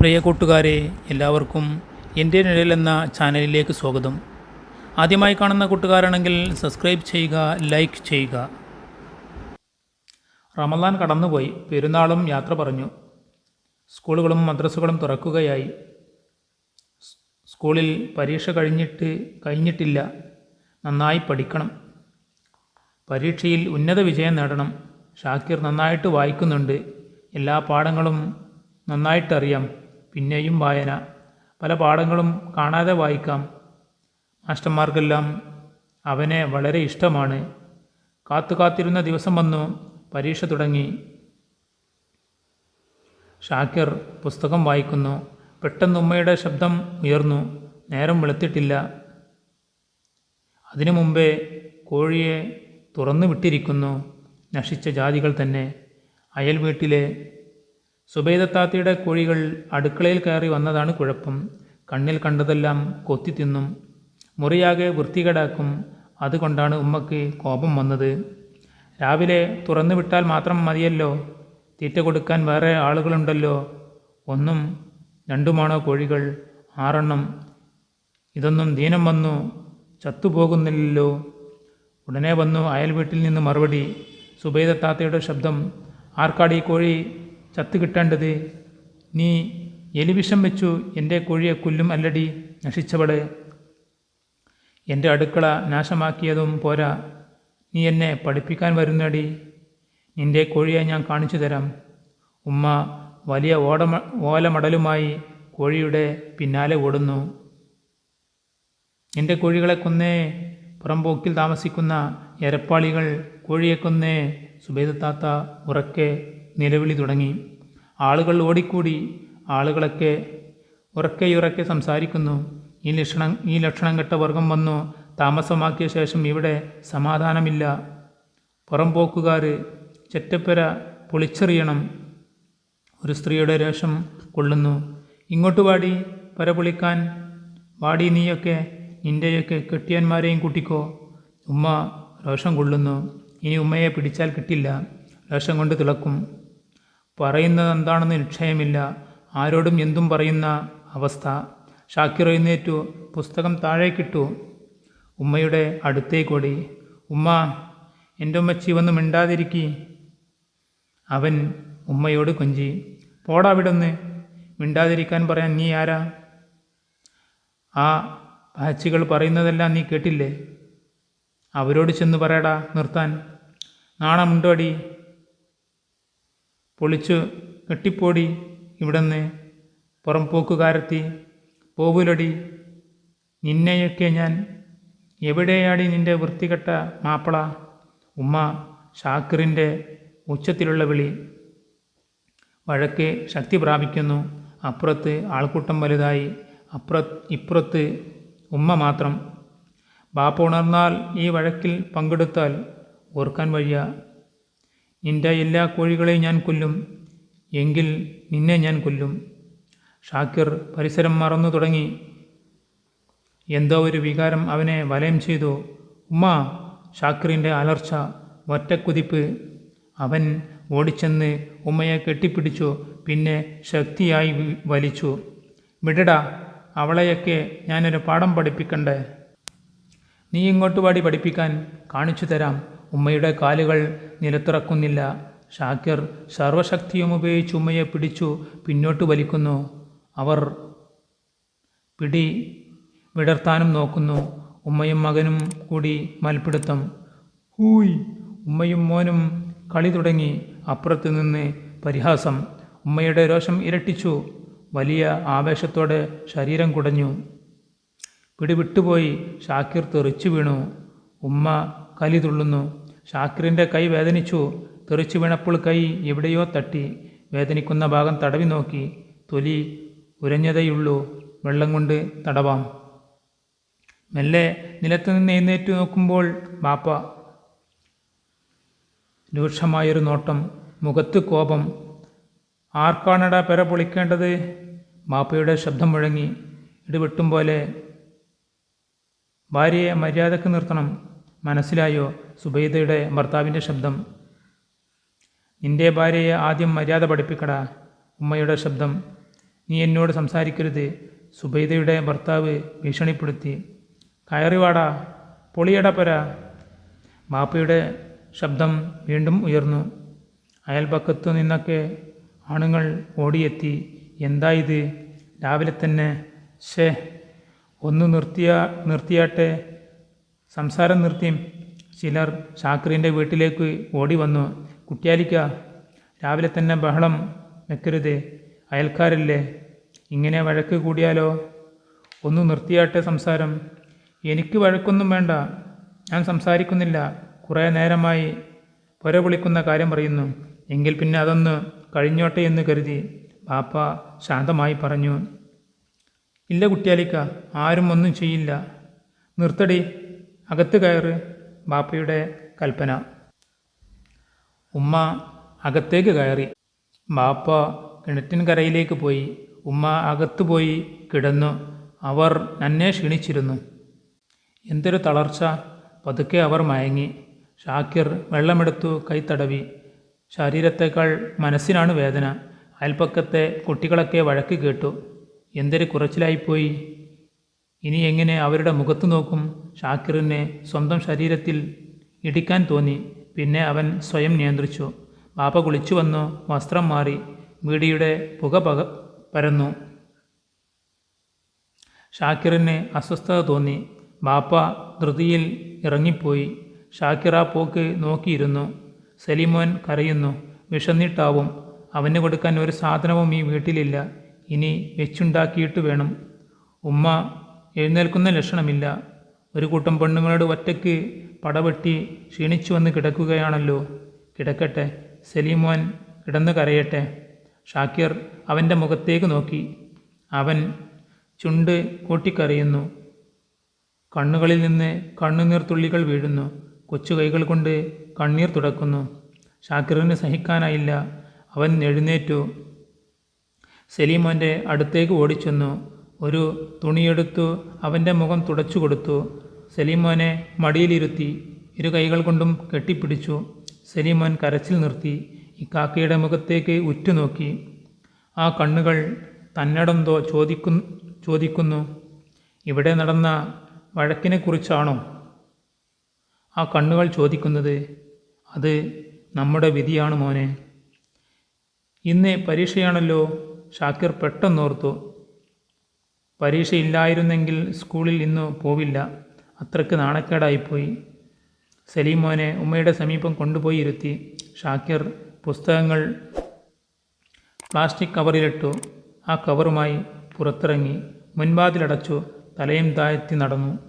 പ്രിയ കൂട്ടുകാരെ എല്ലാവർക്കും എന്റെ നിഴൽ എന്ന ചാനലിലേക്ക് സ്വാഗതം. ആദ്യമായി കാണുന്ന കൂട്ടുകാരാണെങ്കിൽ സബ്സ്ക്രൈബ് ചെയ്യുക ലൈക്ക് ചെയ്യുക. റമദാൻ കടന്നുപോയി. പെരുന്നാളും യാത്ര പറഞ്ഞു. സ്കൂളുകളും മദ്രസകളും തുറക്കുകയായി. സ്കൂളിൽ പരീക്ഷ കഴിഞ്ഞിട്ട് കഴിഞ്ഞിട്ടില്ല. നന്നായി പഠിക്കണം. പരീക്ഷയിൽ ഉന്നത വിജയം നേടണം. ഷാക്കിർ നന്നായിട്ട് വായിക്കുന്നുണ്ട്. എല്ലാ പാഠങ്ങളും നന്നായിട്ടറിയാം. പിന്നെയും വായന. പല പാഠങ്ങളും കാണാതെ വായിക്കാം. മാസ്റ്റർമാർക്കെല്ലാം അവനെ വളരെ ഇഷ്ടമാണ്. കാത്തു കാത്തിരുന്ന ദിവസം വന്നു. പരീക്ഷ തുടങ്ങി. ഷാക്കിർ പുസ്തകം വായിക്കുന്നു. പെട്ടെന്ന് ഉമ്മയുടെ ശബ്ദം ഉയർന്നു. നേരം വെളുത്തിട്ടില്ല. അതിനു മുമ്പേ കോഴിയെ തുറന്നു വിട്ടിരിക്കുന്നു. നശിച്ച ജാതികൾ തന്നെ. അയൽ വീട്ടിലെ സുബൈദത്താത്തയുടെ കോഴികൾ അടുക്കളയിൽ കയറി വന്നതാണ് കുഴപ്പം. കണ്ണിൽ കണ്ടതെല്ലാം കൊത്തി തിന്നും. മുറിയാകെ വൃത്തികേടാക്കും. അതുകൊണ്ടാണ് ഉമ്മക്ക് കോപം വന്നത്. രാവിലെ തുറന്നു വിട്ടാൽ മാത്രം മതിയല്ലോ. തീറ്റ കൊടുക്കാൻ വേറെ ആളുകളുണ്ടല്ലോ. ഒന്നും രണ്ടുമാണോ കോഴികൾ? ആറെണ്ണം. ഇതൊന്നും ദീനം വന്നു. ചത്തുപോകുന്നില്ലല്ലോ. ഉടനെ വന്നു അയൽ വീട്ടിൽ നിന്ന് മറുപടി. സുബൈദത്താത്തയുടെ ശബ്ദം ആർക്കാടി കോഴി? ചത്തു കിട്ടേണ്ടത് നീ എലിവിഷം വെച്ചു എന്റെ കോഴിയെ കൊല്ലും അല്ലടി നശിച്ചവൾ. എന്റെ അടുക്കള നാശമാക്കിയതും പോരാ. നീ എന്നെ പഠിപ്പിക്കാൻ വരുന്നടി. നിന്റെ കോഴിയെ ഞാൻ കാണിച്ചു തരാം ഉമ്മ വലിയ ഓടമ ഓലമടലുമായി കോഴിയുടെ പിന്നാലെ ഓടുന്നു. എന്റെ കോഴികളെ കൊന്നേ. പുറംപോക്കിൽ താമസിക്കുന്ന എരപ്പാളികൾ കോഴിയെ കൊന്നേ. സുബേദത്താത്ത ഉറക്കെ നിലവിളി തുടങ്ങി. ആളുകൾ ഓടിക്കൂടി. ആളുകളൊക്കെ ഉറക്കെയുറക്കെ സംസാരിക്കുന്നു. ഈ ലക്ഷണം ഈ ലക്ഷണം കെട്ട വർഗം വന്നു. താമസമാക്കിയ ശേഷം ഇവിടെ സമാധാനമില്ല. പുറംപോക്കുകാർ ചെറ്റപ്പര പൊളിച്ചെറിയണം. ഒരു സ്ത്രീയുടെ രേഷം കൊള്ളുന്നു. ഇങ്ങോട്ട് വാടി പര പൊളിക്കാൻ. വാടി നീയൊക്കെ നിന്റെയൊക്കെ കെട്ടിയന്മാരെയും കൂട്ടിക്കോ. ഉമ്മ രോഷം കൊള്ളുന്നു. ഇനി ഉമ്മയെ പിടിച്ചാൽ കിട്ടില്ല. രോഷം കൊണ്ട് തിളക്കും. പറയുന്നത് എന്താണെന്ന് നിക്ഷയമില്ല ആരോടും എന്തും പറയുന്ന അവസ്ഥ. ഷാക്കിർ എഴുന്നേറ്റു. പുസ്തകം താഴേക്കിട്ടു. ഉമ്മയുടെ അടുത്തേക്കോടി ഉമ്മ എന്റെ ഉമ്മച്ചി വന്ന് മിണ്ടാതിരിക്കി. അവൻ ഉമ്മയോട് കൊഞ്ചി. പോടാ വിടുന്ന് മിണ്ടാതിരിക്കാൻ പറയാൻ നീ ആരാ? ആ പാച്ചികൾ പറയുന്നതെല്ലാം നീ കേട്ടില്ലേ? അവരോട് ചെന്ന് പറയടാ നിർത്താൻ. നാണമുണ്ടോടി പൊളിച്ചു കെട്ടിപ്പോടി ഇവിടുന്ന്. പുറംപോക്കുകാരത്തി പോവുലടി നിന്നെയൊക്കെ ഞാൻ എവിടെയാടി നിന്റെ വൃത്തികെട്ട മാപ്പിള? ഉമ്മ ഷാക്കിറിന്റെ ഉച്ചത്തിലുള്ള വിളി. വഴക്ക് ശക്തി പ്രാപിക്കുന്നു. അപ്പുറത്ത് ആൾക്കൂട്ടം വലുതായി. അപ്പുറ ഇപ്പുറത്ത് ഉമ്മ മാത്രം. ബാപ്പ ഉണർന്നാൽ ഈ വഴക്കിൽ പങ്കെടുത്താൽ ഓർക്കാൻ വയ്യ. നിന്റെ എല്ലാ കോഴികളെയും ഞാൻ കൊല്ലും. എങ്കിൽ നിന്നെ ഞാൻ കൊല്ലും. ഷാക്കിർ പരിസരം മറന്നു തുടങ്ങി. എന്തോ ഒരു വികാരം അവനെ വലയം ചെയ്തു. ഉമ്മ ഷാക്കിറിന്റെ അലർച്ച ഒറ്റക്കുതിപ്പ്. അവൻ ഓടിച്ചെന്ന് ഉമ്മയെ കെട്ടിപ്പിടിച്ചു. പിന്നെ ശക്തിയായി വലിച്ചു. വിടടാ അവളെയൊക്കെ ഞാനൊരു പാഠം പഠിപ്പിക്കണ്ടേ? നീ ഇങ്ങോട്ട് പാടി പഠിപ്പിക്കാൻ കാണിച്ചു തരാം. ഉമ്മയുടെ കാലുകൾ നിലത്തിറക്കുന്നില്ല. ഷാക്കിർ സർവശക്തിയും ഉപയോഗിച്ച് ഉമ്മയെ പിടിച്ചു പിന്നോട്ട് വലിക്കുന്നു. അവർ പിടി വിടർത്താനും നോക്കുന്നു. ഉമ്മയും മകനും കൂടി മൽപ്പിടുത്തം. ഹൂയ്! ഉമ്മയും മോനും കളി തുടങ്ങി. അപ്പുറത്ത് നിന്ന് പരിഹാസം. ഉമ്മയുടെ രോഷം ഇരട്ടിച്ചു. വലിയ ആവേശത്തോടെ ശരീരം കുടഞ്ഞു. പിടിവിട്ടുപോയി ഷാക്കിർ തെറിച്ചു വീണു. ഉമ്മ കലി തുള്ളുന്നു. ഷാക്കിറിന്റെ കൈ വേദനിച്ചു. തെറിച്ചു വീണപ്പോൾ കൈ എവിടെയോ തട്ടി. വേദനിക്കുന്ന ഭാഗം തടവി നോക്കി. തൊലി ഉരഞ്ഞതേയുള്ളൂ. വെള്ളം കൊണ്ട് തടവാം. മെല്ലെ നിലത്ത് നിന്ന് എഴുന്നേറ്റ് നോക്കുമ്പോൾ ബാപ്പ. രൂക്ഷമായൊരു നോട്ടം. മുഖത്ത് കോപം. ആർക്കാണട പെര പൊളിക്കേണ്ടത്? ബാപ്പയുടെ ശബ്ദം മുഴങ്ങി. ഇടിവെട്ടും പോലെ. ഭാര്യയെ മര്യാദയ്ക്ക് നിർത്തണം. മനസ്സിലായോ? സുബൈദയുടെ ഭർത്താവിന്റെ ശബ്ദം. നിന്റെ ഭാര്യയെ ആദ്യം മര്യാദ പഠിപ്പിക്കടാ ഉമ്മയുടെ ശബ്ദം. നീ എന്നോട് സംസാരിക്കരുത് സുബൈദയുടെ ഭർത്താവ് ഭീഷണിപ്പെടുത്തി. കയറിവാടാ പൊളിയടപ്പര ബാപ്പയുടെ ശബ്ദം വീണ്ടും ഉയർന്നു. അയൽപക്കത്തു നിന്നൊക്കെ ആണുങ്ങൾ ഓടിയെത്തി. എന്താ ഇത് രാവിലെ തന്നെ ഷേ ഒന്ന് നിർത്തിയാ നിർത്തിയാട്ടെ. സംസാരം നിർത്തി ചിലർ ഷാക്കിറിന്റെ വീട്ടിലേക്ക് ഓടി വന്നു. കുട്ടിയാലിക്ക രാവിലെ തന്നെ ബഹളം വെക്കരുത് അയൽക്കാരല്ലേ ഇങ്ങനെ വഴക്ക് കൂടിയാലോ? ഒന്ന് നിർത്തിയാട്ടെ സംസാരം. എനിക്ക് വഴക്കൊന്നും വേണ്ട ഞാൻ സംസാരിക്കുന്നില്ല. കുറേ നേരമായി പുര വിളിക്കുന്ന കാര്യം പറയുന്നു. എങ്കിൽ പിന്നെ അതൊന്ന് കഴിഞ്ഞോട്ടെ എന്ന് കരുതി പാപ്പ ശാന്തമായി പറഞ്ഞു. ഇല്ല കുട്ടിയാലിക്ക ആരും ഒന്നും ചെയ്യില്ല. നിർത്തടി അകത്ത് കയറ് ബാപ്പയുടെ കൽപ്പന. ഉമ്മ അകത്തേക്ക് കയറി. ബാപ്പ കിണറ്റിൻകരയിലേക്ക് പോയി. ഉമ്മ അകത്ത് പോയി കിടന്നു. അവർ നന്നെ ക്ഷീണിച്ചിരുന്നു. എന്തൊരു തളർച്ച. പതുക്കെ അവർ മയങ്ങി. ഷാക്കിർ വെള്ളമെടുത്തു കൈത്തടവി ശരീരത്തേക്കാൾ മനസ്സിനാണ് വേദന. അയൽപ്പക്കത്തെ കുട്ടികളൊക്കെ വഴക്ക് കേട്ടു. എന്തൊരു കുറച്ചിലായിപ്പോയി. ഇനി എങ്ങനെ അവരുടെ മുഖത്ത് നോക്കും? ഷാക്കിറിനെ സ്വന്തം ശരീരത്തിൽ ഇടിക്കാൻ തോന്നി. പിന്നെ അവൻ സ്വയം നിയന്ത്രിച്ചു. പാപ്പ കുളിച്ചു വന്നു. വസ്ത്രം മാറി. വീടിയുടെ പുക പക പരന്നു. ഷാക്കിറിന് അസ്വസ്ഥത തോന്നി. ബാപ്പ ധൃതിയിൽ ഇറങ്ങിപ്പോയി. ഷാക്കിർ ആ പോക്ക് നോക്കിയിരുന്നു. സലിമോൻ കരയുന്നു. വിഷന്നിട്ടാവും. അവന് കൊടുക്കാൻ ഒരു സാധനവും ഈ വീട്ടിലില്ല. ഇനി വെച്ചുണ്ടാക്കിയിട്ട് വേണം. ഉമ്മ എഴുന്നേൽക്കുന്ന ലക്ഷണമില്ല. ഒരു കൂട്ടം പെണ്ണുങ്ങളോട് ഒറ്റയ്ക്ക് പടവെട്ടി ക്ഷീണിച്ചു വന്ന് കിടക്കുകയാണല്ലോ. കിടക്കട്ടെ സലീമോൻ കിടന്നു കരയട്ടെ. ഷാക്കിർ അവന്റെ മുഖത്തേക്ക് നോക്കി. അവൻ ചുണ്ട് കൂട്ടിക്കറിയുന്നു. കണ്ണുകളിൽ നിന്ന് കണ്ണുനീർ തുള്ളികൾ വീഴുന്നു. കൊച്ചു കൈകൾ കൊണ്ട് കണ്ണീർ തുടക്കുന്നു. ഷാക്കിറിന് സഹിക്കാനായില്ല. അവൻ എഴുന്നേറ്റു. സലീമോന്റെ അടുത്തേക്ക് ഓടിച്ചെന്നു. ഒരു തുണിയെടുത്തു അവന്റെ മുഖം തുടച്ചു കൊടുത്തു. സലീമോനെ മടിയിലിരുത്തി ഇരു കൈകൾ കൊണ്ടും കെട്ടിപ്പിടിച്ചു. സലീമോൻ കരച്ചിൽ നിർത്തി കാക്കയുടെ മുഖത്തേക്ക് ഉറ്റുനോക്കി. ആ കണ്ണുകൾ തന്നടന്തോ ചോദിക്കു ചോദിക്കുന്നു. ഇവിടെ നടന്ന വഴക്കിനെക്കുറിച്ചാണോ? ആ കണ്ണുകൾ ചോദിക്കുന്നത് അത് നമ്മുടെ വിധിയാണ് മോനെ. ഇന്ന് പരീക്ഷയാണല്ലോ. ഷാക്കിർ പെട്ടെന്നോർത്തു പരീക്ഷയില്ലായിരുന്നെങ്കിൽ സ്കൂളിൽ ഇന്ന് പോവില്ല. അത്രയ്ക്ക് നാണക്കേടായിപ്പോയി. സലീം മോനെ ഉമ്മയുടെ സമീപം കൊണ്ടുപോയി ഇരുത്തി ഷാക്കിർ പുസ്തകങ്ങൾ പ്ലാസ്റ്റിക് കവറിലിട്ടു. ആ കവറുമായി പുറത്തിറങ്ങി. മുൻവാതിലടച്ചു തലയും താഴ്ത്തി നടന്നു.